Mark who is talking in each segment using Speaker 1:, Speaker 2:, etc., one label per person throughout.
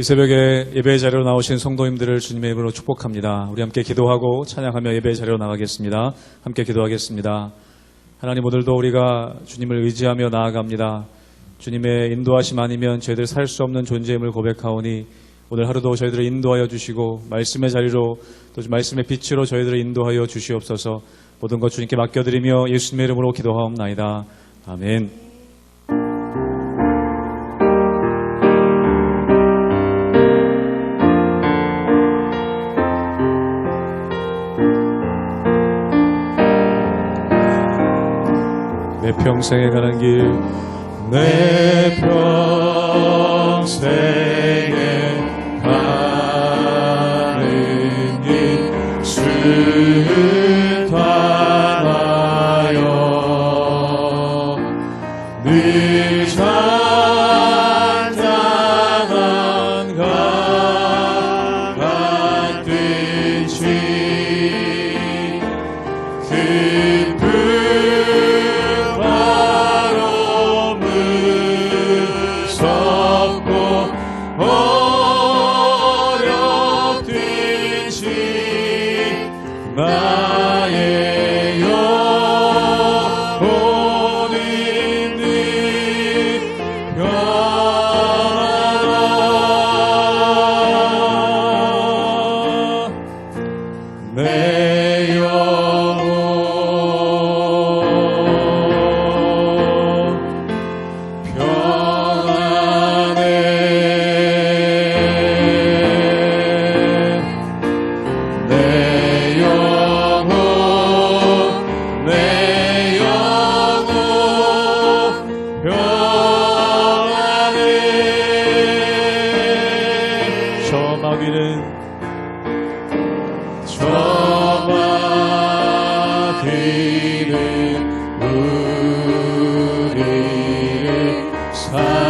Speaker 1: 이 새벽에 예배 자리로 나오신 성도님들을 주님의 이름으로 축복합니다. 우리 함께 기도하고 찬양하며 예배 자리로 나가겠습니다. 함께 기도하겠습니다. 하나님 오늘도 우리가 주님을 의지하며 나아갑니다. 주님의 인도하심 아니면 저희들 살 수 없는 존재임을 고백하오니 오늘 하루도 저희들을 인도하여 주시고 말씀의 자리로 또 말씀의 빛으로 저희들을 인도하여 주시옵소서 모든 것 주님께 맡겨드리며 예수님의 이름으로 기도하옵나이다. 아멘. 내 평생에 가는 길, 내 평생에 가는 길, 순 우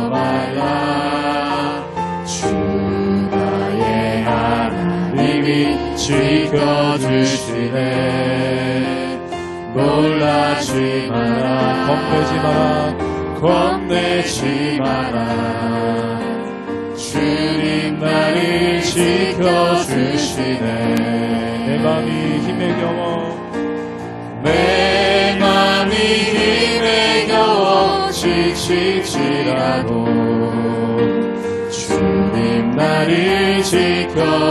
Speaker 1: 지켜주시네. 놀라지 마라.
Speaker 2: 겁내지 마라.
Speaker 1: 겁내지 마라. 주님 나를 지켜주시네.
Speaker 2: 내 마음이 힘에 겨워
Speaker 1: 내 맘이 힘에 겨워 지칠지라도 주님 나를 지켜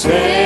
Speaker 1: Senhor.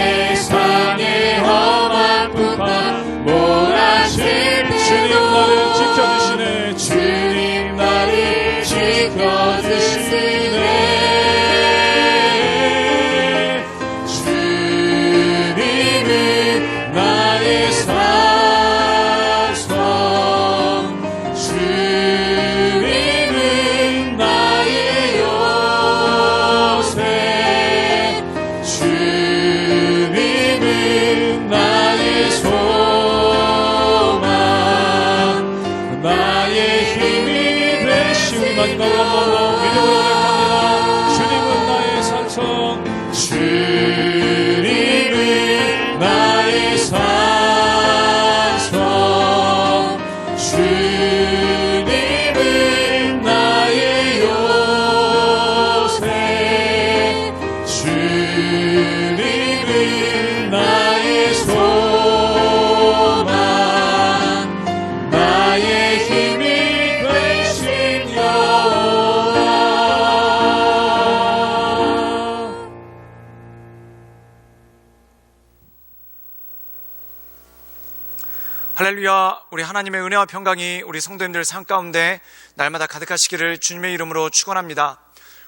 Speaker 3: 할렐루야, 우리 하나님의 은혜와 평강이 우리 성도님들 삶 가운데 날마다 가득하시기를 주님의 이름으로 축원합니다.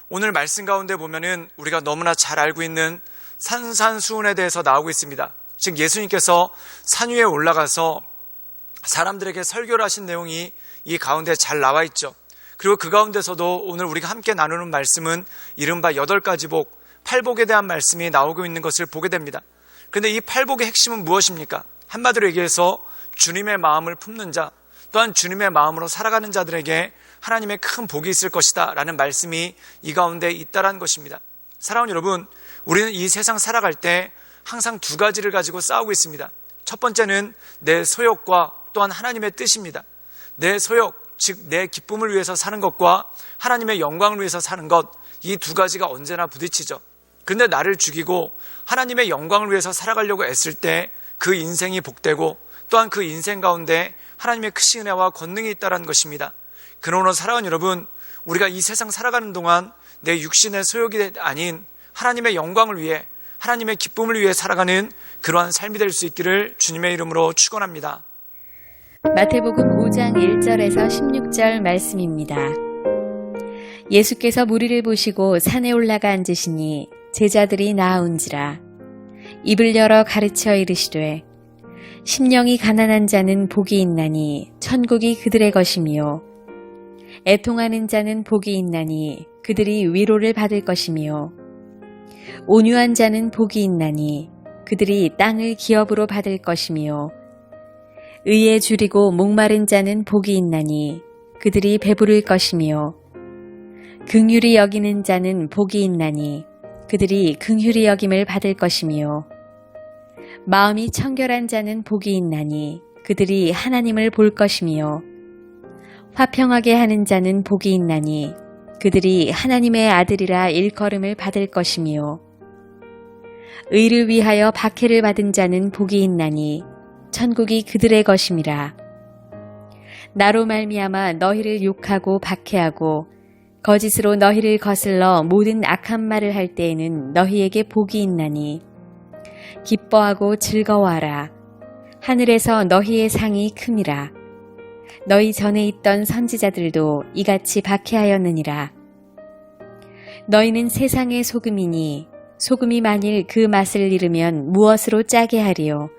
Speaker 3: 오늘 말씀 가운데 보면은 우리가 너무나 잘 알고 있는 산산수훈에 대해서 나오고 있습니다. 즉 예수님께서 산 위에 올라가서 사람들에게 설교를 하신 내용이 이 가운데 잘 나와 있죠. 그리고 그 가운데서도 오늘 우리가 함께 나누는 말씀은 이른바 여덟 가지 복, 팔복에 대한 말씀이 나오고 있는 것을 보게 됩니다. 그런데 이 팔복의 핵심은 무엇입니까? 한마디로 얘기해서 주님의 마음을 품는 자, 또한 주님의 마음으로 살아가는 자들에게 하나님의 큰 복이 있을 것이다 라는 말씀이 이 가운데 있다라는 것입니다. 사랑하는 여러분, 우리는 이 세상 살아갈 때 항상 두 가지를 가지고 싸우고 있습니다. 첫 번째는 내 소욕과 또한 하나님의 뜻입니다. 내 소욕, 즉 내 기쁨을 위해서 사는 것과 하나님의 영광을 위해서 사는 것, 이 두 가지가 언제나 부딪히죠. 근데 나를 죽이고 하나님의 영광을 위해서 살아가려고 애쓸 때 그 인생이 복되고 또한 그 인생 가운데 하나님의 크신 은혜와 권능이 있다는 것입니다. 그러므로 사랑하는 여러분, 우리가 이 세상 살아가는 동안 내 육신의 소욕이 아닌 하나님의 영광을 위해 하나님의 기쁨을 위해 살아가는 그러한 삶이 될 수 있기를 주님의 이름으로 축원합니다.
Speaker 4: 마태복음 5장 1절에서 16절 말씀입니다. 예수께서 무리를 보시고 산에 올라가 앉으시니 제자들이 나아온지라 입을 열어 가르쳐 이르시되 심령이 가난한 자는 복이 있나니 천국이 그들의 것이며 애통하는 자는 복이 있나니 그들이 위로를 받을 것이며 온유한 자는 복이 있나니 그들이 땅을 기업으로 받을 것이며 의에 줄이고 목마른 자는 복이 있나니 그들이 배부를 것이며 긍휼히 여기는 자는 복이 있나니 그들이 긍휼히 여김을 받을 것이며 마음이 청결한 자는 복이 있나니 그들이 하나님을 볼 것이며 화평하게 하는 자는 복이 있나니 그들이 하나님의 아들이라 일컬음을 받을 것이며 의를 위하여 박해를 받은 자는 복이 있나니 천국이 그들의 것임이라. 나로 말미암아 너희를 욕하고 박해하고 거짓으로 너희를 거슬러 모든 악한 말을 할 때에는 너희에게 복이 있나니 기뻐하고 즐거워하라. 하늘에서 너희의 상이 큼이라. 너희 전에 있던 선지자들도 이같이 박해하였느니라. 너희는 세상의 소금이니 소금이 만일 그 맛을 잃으면 무엇으로 짜게 하리요?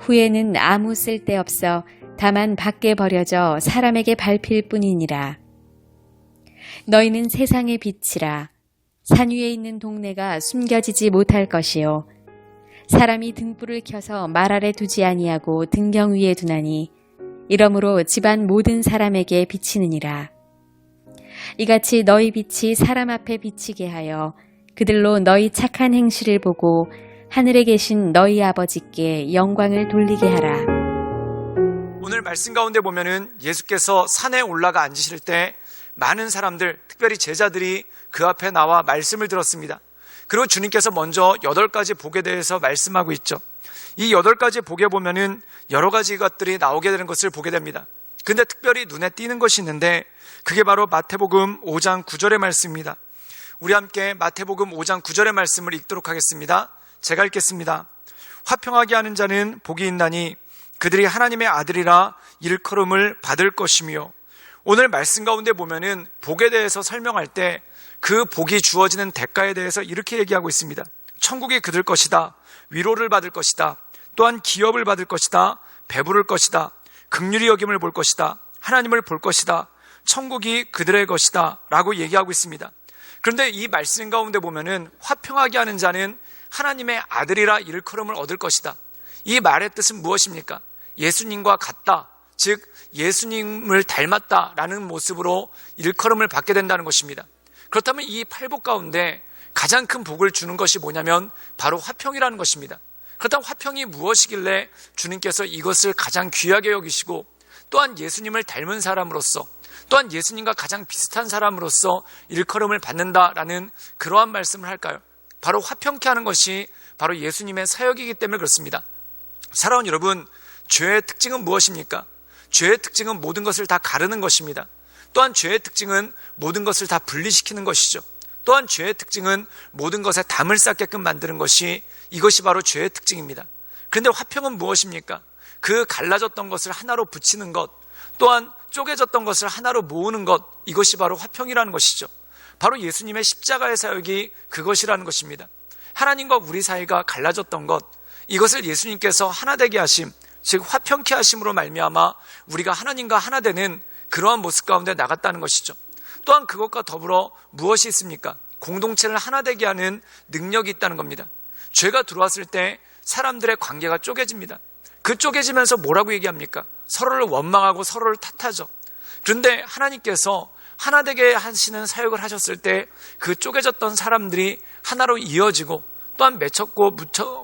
Speaker 4: 후에는 아무 쓸데없어 다만 밖에 버려져 사람에게 밟힐 뿐이니라. 너희는 세상의 빛이라. 산 위에 있는 동네가 숨겨지지 못할 것이요 사람이 등불을 켜서 말 아래 두지 아니하고 등경 위에 두나니 이러므로 집안 모든 사람에게 비치느니라 이같이 너희 빛이 사람 앞에 비치게 하여 그들로 너희 착한 행실을 보고 하늘에 계신 너희 아버지께 영광을 돌리게 하라.
Speaker 3: 오늘 말씀 가운데 보면은 예수께서 산에 올라가 앉으실 때 많은 사람들, 특별히 제자들이 그 앞에 나와 말씀을 들었습니다. 그리고 주님께서 먼저 여덟 가지 복에 대해서 말씀하고 있죠. 이 여덟 가지 복에 보면은 여러 가지 것들이 나오게 되는 것을 보게 됩니다. 근데 특별히 눈에 띄는 것이 있는데 그게 바로 마태복음 5장 9절의 말씀입니다. 우리 함께 마태복음 5장 9절의 말씀을 읽도록 하겠습니다. 제가 읽겠습니다. 화평하게 하는 자는 복이 있나니 그들이 하나님의 아들이라 일컬음을 받을 것이며 오늘 말씀 가운데 보면은 복에 대해서 설명할 때 그 복이 주어지는 대가에 대해서 이렇게 얘기하고 있습니다. 천국이 그들 것이다. 위로를 받을 것이다. 또한 기업을 받을 것이다. 배부를 것이다. 극률이 여김을 볼 것이다. 하나님을 볼 것이다. 천국이 그들의 것이다. 라고 얘기하고 있습니다. 그런데 이 말씀 가운데 보면은 화평하게 하는 자는 하나님의 아들이라 일컬음을 얻을 것이다. 이 말의 뜻은 무엇입니까? 예수님과 같다. 즉, 예수님을 닮았다라는 모습으로 일컬음을 받게 된다는 것입니다. 그렇다면 이 팔복 가운데 가장 큰 복을 주는 것이 뭐냐면 바로 화평이라는 것입니다. 그렇다면 화평이 무엇이길래 주님께서 이것을 가장 귀하게 여기시고 또한 예수님을 닮은 사람으로서 또한 예수님과 가장 비슷한 사람으로서 일컬음을 받는다라는 그러한 말씀을 할까요? 바로 화평케 하는 것이 바로 예수님의 사역이기 때문에 그렇습니다. 사랑하는 여러분, 죄의 특징은 무엇입니까? 죄의 특징은 모든 것을 다 가르는 것입니다. 또한 죄의 특징은 모든 것을 다 분리시키는 것이죠. 또한 죄의 특징은 모든 것에 담을 쌓게끔 만드는 것이 이것이 바로 죄의 특징입니다. 그런데 화평은 무엇입니까? 그 갈라졌던 것을 하나로 붙이는 것, 또한 쪼개졌던 것을 하나로 모으는 것, 이것이 바로 화평이라는 것이죠. 바로 예수님의 십자가의 사역이 그것이라는 것입니다. 하나님과 우리 사이가 갈라졌던 것, 이것을 예수님께서 하나 되게 하심, 즉 화평케 하심으로 말미암아 우리가 하나님과 하나 되는 그러한 모습 가운데 나갔다는 것이죠. 또한 그것과 더불어 무엇이 있습니까? 공동체를 하나 되게 하는 능력이 있다는 겁니다. 죄가 들어왔을 때 사람들의 관계가 쪼개집니다. 그 쪼개지면서 뭐라고 얘기합니까? 서로를 원망하고 서로를 탓하죠. 그런데 하나님께서 하나 되게 하시는 사역을 하셨을 때 그 쪼개졌던 사람들이 하나로 이어지고 또한 맺혔고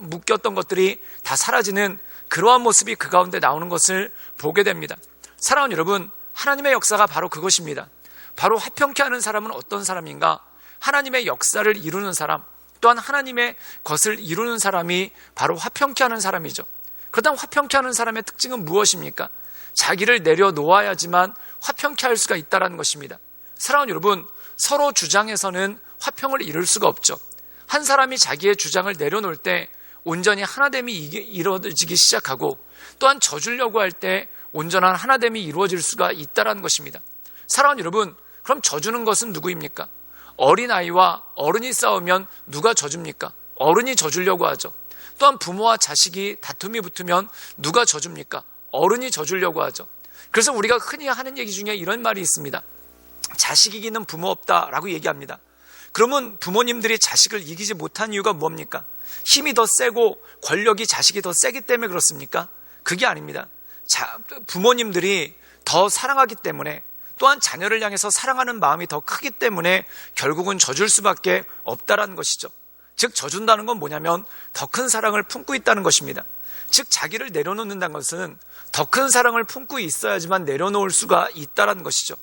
Speaker 3: 묶였던 것들이 다 사라지는 그러한 모습이 그 가운데 나오는 것을 보게 됩니다. 사랑하는 여러분, 하나님의 역사가 바로 그것입니다. 바로 화평케 하는 사람은 어떤 사람인가? 하나님의 역사를 이루는 사람, 또한 하나님의 것을 이루는 사람이 바로 화평케 하는 사람이죠. 그렇다면 화평케 하는 사람의 특징은 무엇입니까? 자기를 내려놓아야지만 화평케 할 수가 있다는 것입니다. 사랑하는 여러분, 서로 주장에서는 화평을 이룰 수가 없죠. 한 사람이 자기의 주장을 내려놓을 때 온전히 하나됨이 이루어지기 시작하고 또한 져주려고 할 때 온전한 하나됨이 이루어질 수가 있다는 것입니다. 사랑하는 여러분, 그럼 져주는 것은 누구입니까? 어린아이와 어른이 싸우면 누가 져줍니까? 어른이 져주려고 하죠. 또한 부모와 자식이 다툼이 붙으면 누가 져줍니까? 어른이 져주려고 하죠. 그래서 우리가 흔히 하는 얘기 중에 이런 말이 있습니다. 자식 이기는 부모 없다라고 얘기합니다. 그러면 부모님들이 자식을 이기지 못한 이유가 뭡니까? 힘이 더 세고 권력이 자식이 더 세기 때문에 그렇습니까? 그게 아닙니다. 자, 부모님들이 더 사랑하기 때문에 또한 자녀를 향해서 사랑하는 마음이 더 크기 때문에 결국은 져줄 수밖에 없다라는 것이죠. 즉, 져준다는 건 뭐냐면 더 큰 사랑을 품고 있다는 것입니다. 즉, 자기를 내려놓는다는 것은 더 큰 사랑을 품고 있어야지만 내려놓을 수가 있다라는 것이죠.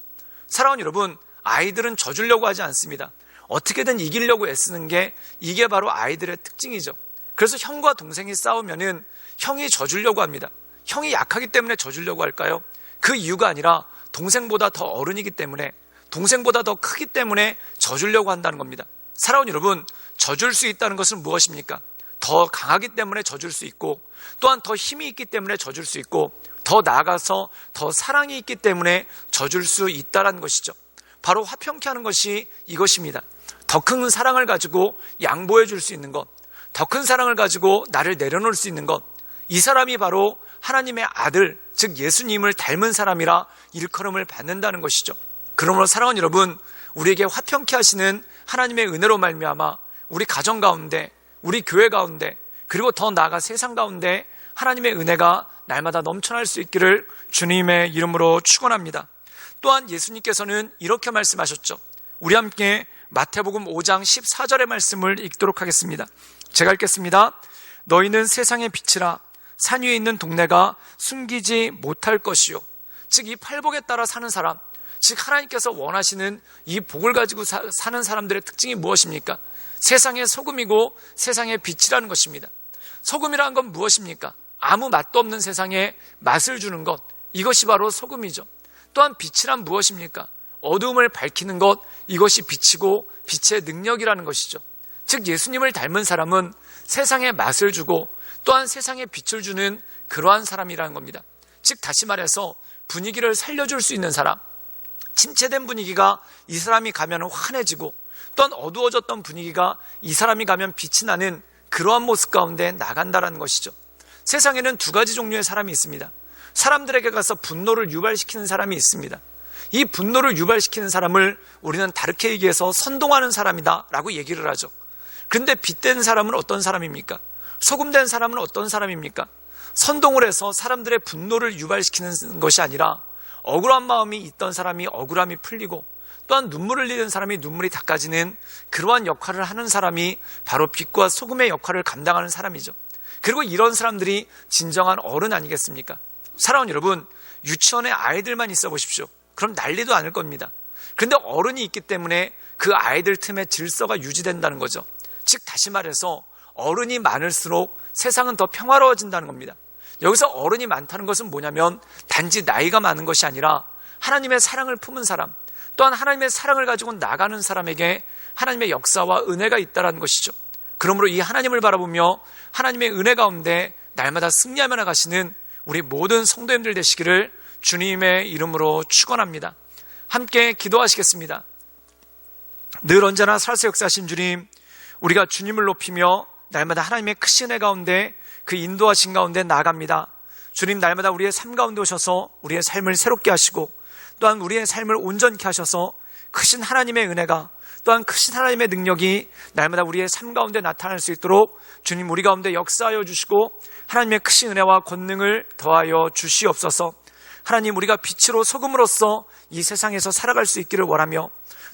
Speaker 3: 사랑하는 여러분, 아이들은 져주려고 하지 않습니다. 어떻게든 이기려고 애쓰는 게 이게 바로 아이들의 특징이죠. 그래서 형과 동생이 싸우면은 형이 져주려고 합니다. 형이 약하기 때문에 져주려고 할까요? 그 이유가 아니라 동생보다 더 어른이기 때문에 동생보다 더 크기 때문에 져주려고 한다는 겁니다. 사랑하는 여러분, 져줄 수 있다는 것은 무엇입니까? 더 강하기 때문에 져줄 수 있고 또한 더 힘이 있기 때문에 져줄 수 있고 더 나아가서 더 사랑이 있기 때문에 져줄 수 있다는 것이죠. 바로 화평케 하는 것이 이것입니다. 더 큰 사랑을 가지고 양보해 줄 수 있는 것, 더 큰 사랑을 가지고 나를 내려놓을 수 있는 것, 이 사람이 바로 하나님의 아들, 즉 예수님을 닮은 사람이라 일컬음을 받는다는 것이죠. 그러므로 사랑하는 여러분, 우리에게 화평케 하시는 하나님의 은혜로 말미암아 우리 가정 가운데, 우리 교회 가운데, 그리고 더 나아가 세상 가운데 하나님의 은혜가 날마다 넘쳐날 수 있기를 주님의 이름으로 축원합니다. 또한 예수님께서는 이렇게 말씀하셨죠. 우리 함께 마태복음 5장 14절의 말씀을 읽도록 하겠습니다. 제가 읽겠습니다. 너희는 세상의 빛이라 산 위에 있는 동네가 숨기지 못할 것이요. 즉 이 팔복에 따라 사는 사람, 즉 하나님께서 원하시는 이 복을 가지고 사, 사는 사람들의 특징이 무엇입니까? 세상의 소금이고 세상의 빛이라는 것입니다. 소금이라는 건 무엇입니까? 아무 맛도 없는 세상에 맛을 주는 것. 이것이 바로 소금이죠. 또한 빛이란 무엇입니까? 어두움을 밝히는 것. 이것이 빛이고 빛의 능력이라는 것이죠. 즉 예수님을 닮은 사람은 세상에 맛을 주고 또한 세상에 빛을 주는 그러한 사람이라는 겁니다. 즉 다시 말해서 분위기를 살려줄 수 있는 사람. 침체된 분위기가 이 사람이 가면 환해지고 또한 어두워졌던 분위기가 이 사람이 가면 빛이 나는 그러한 모습 가운데 나간다라는 것이죠. 세상에는 두 가지 종류의 사람이 있습니다. 사람들에게 가서 분노를 유발시키는 사람이 있습니다. 이 분노를 유발시키는 사람을 우리는 다르게 얘기해서 선동하는 사람이다 라고 얘기를 하죠. 근데 빛된 사람은 어떤 사람입니까? 소금된 사람은 어떤 사람입니까? 선동을 해서 사람들의 분노를 유발시키는 것이 아니라 억울한 마음이 있던 사람이 억울함이 풀리고 또한 눈물을 흘리는 사람이 눈물이 닦아지는 그러한 역할을 하는 사람이 바로 빛과 소금의 역할을 감당하는 사람이죠. 그리고 이런 사람들이 진정한 어른 아니겠습니까? 사랑하는 여러분, 유치원에 아이들만 있어 보십시오. 그럼 난리도 않을 겁니다. 근데 어른이 있기 때문에 그 아이들 틈에 질서가 유지된다는 거죠. 즉, 다시 말해서 어른이 많을수록 세상은 더 평화로워진다는 겁니다. 여기서 어른이 많다는 것은 뭐냐면 단지 나이가 많은 것이 아니라 하나님의 사랑을 품은 사람, 또한 하나님의 사랑을 가지고 나가는 사람에게 하나님의 역사와 은혜가 있다는 것이죠. 그러므로 이 하나님을 바라보며 하나님의 은혜 가운데 날마다 승리하며 나가시는 우리 모든 성도님들 되시기를 주님의 이름으로 축원합니다. 함께 기도하시겠습니다. 늘 언제나 살아서 역사하신 주님, 우리가 주님을 높이며 날마다 하나님의 크신 은혜 가운데 그 인도하신 가운데 나갑니다. 주님 날마다 우리의 삶 가운데 오셔서 우리의 삶을 새롭게 하시고 또한 우리의 삶을 온전케 하셔서 크신 하나님의 은혜가 또한 크신 하나님의 능력이 날마다 우리의 삶 가운데 나타날 수 있도록 주님 우리 가운데 역사하여 주시고 하나님의 크신 은혜와 권능을 더하여 주시옵소서. 하나님 우리가 빛으로 소금으로써 이 세상에서 살아갈 수 있기를 원하며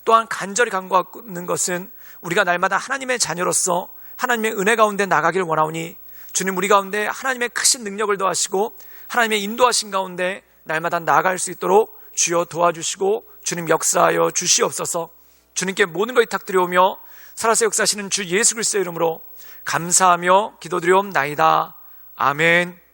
Speaker 3: 또한 간절히 간구하는 것은 우리가 날마다 하나님의 자녀로서 하나님의 은혜 가운데 나가길 원하오니 주님 우리 가운데 하나님의 크신 능력을 더하시고 하나님의 인도하신 가운데 날마다 나아갈 수 있도록 주여 도와주시고 주님 역사하여 주시옵소서 주님께 모든 걸 탁드려오며 살아서 역사하시는 주 예수 그리스도의 이름으로 감사하며 기도드리옵나이다. 아멘.